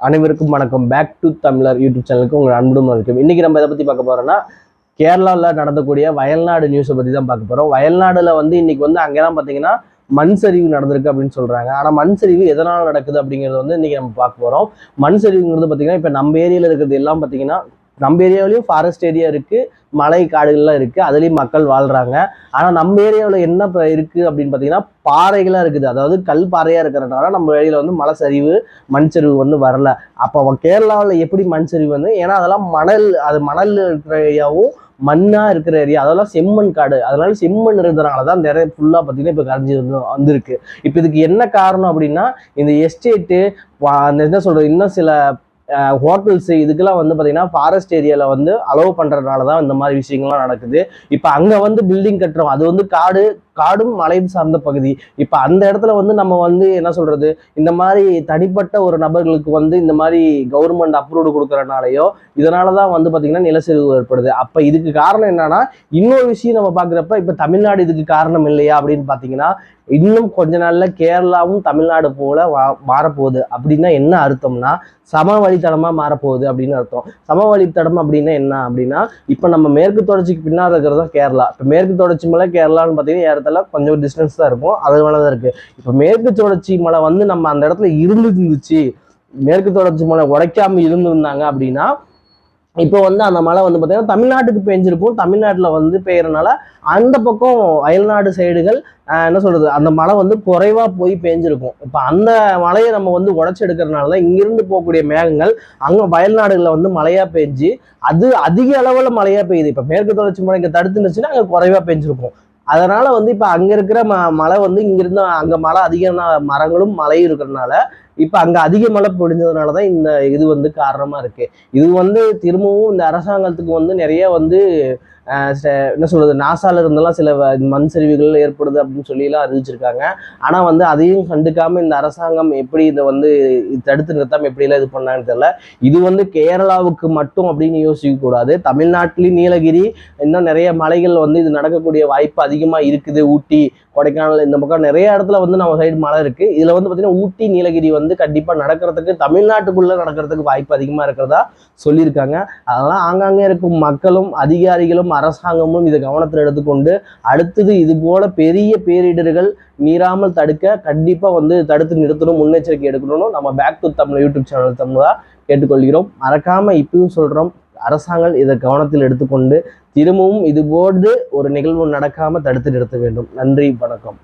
அனைவருக்கும் வணக்கம். Back to தமிழர் யூடியூப் சேனலுக்கு உங்கள் அன்புடன் இருக்கும் இன்னைக்கு நம்ம இதை பற்றி பார்க்க போறோம்னா கேரளாவில் நடந்தக்கூடிய வயல்நாடு நியூஸை பற்றி தான் பார்க்க போகிறோம் வயல்நாடுல வந்து இன்னைக்கு வந்து அங்கெல்லாம் பார்த்தீங்கன்னா மண் சரிவு நடந்திருக்கு அப்படின்னு சொல்றாங்க. ஆனால் மண் சரிவு எதனால் நடக்குது அப்படிங்கிறது வந்து இன்னைக்கு நம்ம பார்க்க போகிறோம் மண் சரிவுங்கிறது பார்த்தீங்கன்னா இப்போ நம்ம ஏரியாவில் இருக்கிறது எல்லாம் பார்த்தீங்கன்னா நம்ம ஏரியாவிலையும் ஃபாரஸ்ட் ஏரியா இருக்குது மலை காடுகள்லாம் இருக்குது அதுலேயும் மக்கள் வாழ்கிறாங்க ஆனால் நம்ம ஏரியாவில் என்ன இப்ப இருக்குது அப்படின்னு பார்த்தீங்கன்னா பாறைகளாக இருக்குது. அதாவது கல் பாறையாக இருக்கிறதுனால நம்ம ஏரியாவில் வந்து மலை சரிவு மண் சரிவு வந்து வரல. அப்போ கேரளாவில் எப்படி மண் சரிவு வந்து ஏன்னா அதெல்லாம் மணல் அது மணல் இருக்கிற ஏரியாவும் மண்ணாக இருக்கிற ஏரியா. அதெல்லாம் செம்மண் காடு. அதனால செம்மண் இருந்ததுனால தான் நிறைய ஃபுல்லாக பார்த்தீங்கன்னா இப்போ கரைஞ்சி வந்து வந்திருக்கு. இப்போ இதுக்கு என்ன காரணம் அப்படின்னா இந்த எஸ்டேட்டு அந்த என்ன சொல்கிறது இன்னும் சில ஹோட்டல்ஸ் இதுக்கெல்லாம் வந்து பார்த்தீங்கன்னா ஃபாரஸ்ட் ஏரியாவில் வந்து அலோவ் பண்ணுறதுனால தான் இந்த மாதிரி விஷயங்கள்லாம் நடக்குது. இப்போ அங்கே வந்து பில்டிங் கட்டுறோம். அது வந்து காடு காடும் மலையும் சார்ந்த பகுதி. இப்போ அந்த இடத்துல வந்து நம்ம வந்து என்ன சொல்றது? இந்த மாதிரி தனிப்பட்ட ஒரு நபர்களுக்கு வந்து இந்த மாதிரி கவர்மெண்ட் அப்ரூவ்டு கொடுக்கறனாலயோ இதனால தான் வந்து பார்த்தீங்கன்னா நிலச்சரிவு ஏற்படுது. அப்போ இதுக்கு காரணம் என்னன்னா இன்னொரு விஷயம் நம்ம பார்க்குறப்ப இப்போ தமிழ்நாடு இதுக்கு காரணம் இல்லையா அப்படின்னு பார்த்தீங்கன்னா இன்னும் கொஞ்ச நாள்ல கேரளாவும் தமிழ்நாடு போல வா- மாறப்போகுது. அப்படின்னா என்ன அர்த்தம்னா சமவழித்தடமா மாறப்போகுது அப்படின்னு அர்த்தம். சமவழித்தடம் அப்படின்னா என்ன அப்படின்னா இப்போ நம்ம மேற்கு தொடர்ச்சிக்கு பின்னால் இருக்கிறது தான் கேரளா. இப்போ மேற்கு தொடர்ச்சி மேலே கேரளான்னு பார்த்தீங்கன்னா இடத்துல கொஞ்சம் டிஸ்டன்ஸ் தான் இருக்கும். அது மேலே தான் இருக்கு. இப்போ மேற்கு தொடர்ச்சி மலை வந்து நம்ம அந்த இடத்துல இருந்து இருந்துச்சு மேற்கு தொடர்ச்சி மலை உடைக்காம இருந்திருந்தாங்க அப்படின்னா இப்போ வந்து அந்த மழை வந்து பார்த்தீங்கன்னா தமிழ்நாட்டுக்கு பெஞ்சிருக்கும். தமிழ்நாட்டில் வந்து பெய்யறனால அந்த பக்கம் அயல்நாடு சைடுகள் என்ன சொல்றது அந்த மழை வந்து குறைவா போய் பெஞ்சிருக்கும். இப்போ அந்த மழையை நம்ம வந்து உடச்சி எடுக்கிறதுனால தான் இங்கிருந்து போகக்கூடிய மேகங்கள் அங்கே வயல்நாடுகளில் வந்து மழையாக பெஞ்சு அது அதிக அளவில் மழையாக பெய்யுது. இப்போ மேற்கு தொடர்ச்சி மழை இங்கே தடுத்துருந்துச்சுன்னா அங்கே குறைவாக பெஞ்சிருக்கும். அதனால வந்து இப்போ அங்க இருக்கிற ம மழை வந்து இங்கிருந்து அங்க மழை அதிகம் மரங்களும் மழையும் இருக்கிறதுனால இப்போ அங்க அதிக மழை பொழிஞ்சதுனால தான் இந்த இது வந்து காரணமா இருக்கு. இது வந்து திரும்பவும் இந்த அரசாங்கத்துக்கு வந்து நிறைய வந்து என்ன சொல்றது நாசால இருந்தெல்லாம் சில வ- மண் சரிவுகள் ஏற்படுது அப்படின்னு சொல்லி எல்லாம் அறிவிச்சிருக்காங்க. ஆனா வந்து அதையும் கண்டுக்காம இந்த அரசாங்கம் எப்படி இதை வந்து தடுத்து நிறுத்தாம எப்படி எல்லாம் இது பண்ணாங்கன்னு தெரியல. இது வந்து கேரளாவுக்கு மட்டும் அப்படின்னு யோசிக்க கூடாது. தமிழ்நாட்டிலையும் நீலகிரி இன்னும் நிறைய மலைகள் வந்து இது நடக்கக்கூடிய வாய்ப்பு அதிகமா இருக்குது. ஊட்டி கொடைக்கானல் இந்த பக்கம் நிறைய இடத்துல வந்து நம்ம சைடு மலை இருக்கு. இதுல வந்து பாத்தீங்கன்னா ஊட்டி நீலகிரி வந்து கண்டிப்பா நடக்கிறதுக்கு தமிழ்நாட்டுக்குள்ள நடக்கிறதுக்கு வாய்ப்பு அதிகமா இருக்கிறதா சொல்லியிருக்காங்க. அதெல்லாம் ஆங்காங்கே இருக்கும் மக்களும் அதிகாரிகளும் அரசாங்கமும் இதை கவனத்தில் எடுத்துக்கொண்டு அடுத்தது இது போல பெரிய பேரிடர்கள் மீறாமல் தடுக்க கண்டிப்பாக வந்து தடுத்து நிறுத்தணும் முன்னெச்சரிக்கை எடுக்கணும்னு நம்ம back to Tamil YouTube channel தமிழாக கேட்டுக்கொள்கிறோம். மறக்காம இப்பயும் சொல்றோம் அரசாங்கம் இதை கவனத்தில் எடுத்துக்கொண்டு திரும்பவும் இது போன்று ஒரு நிகழ்வு நடக்காம தடுத்து நிறுத்த வேண்டும். நன்றி வணக்கம்.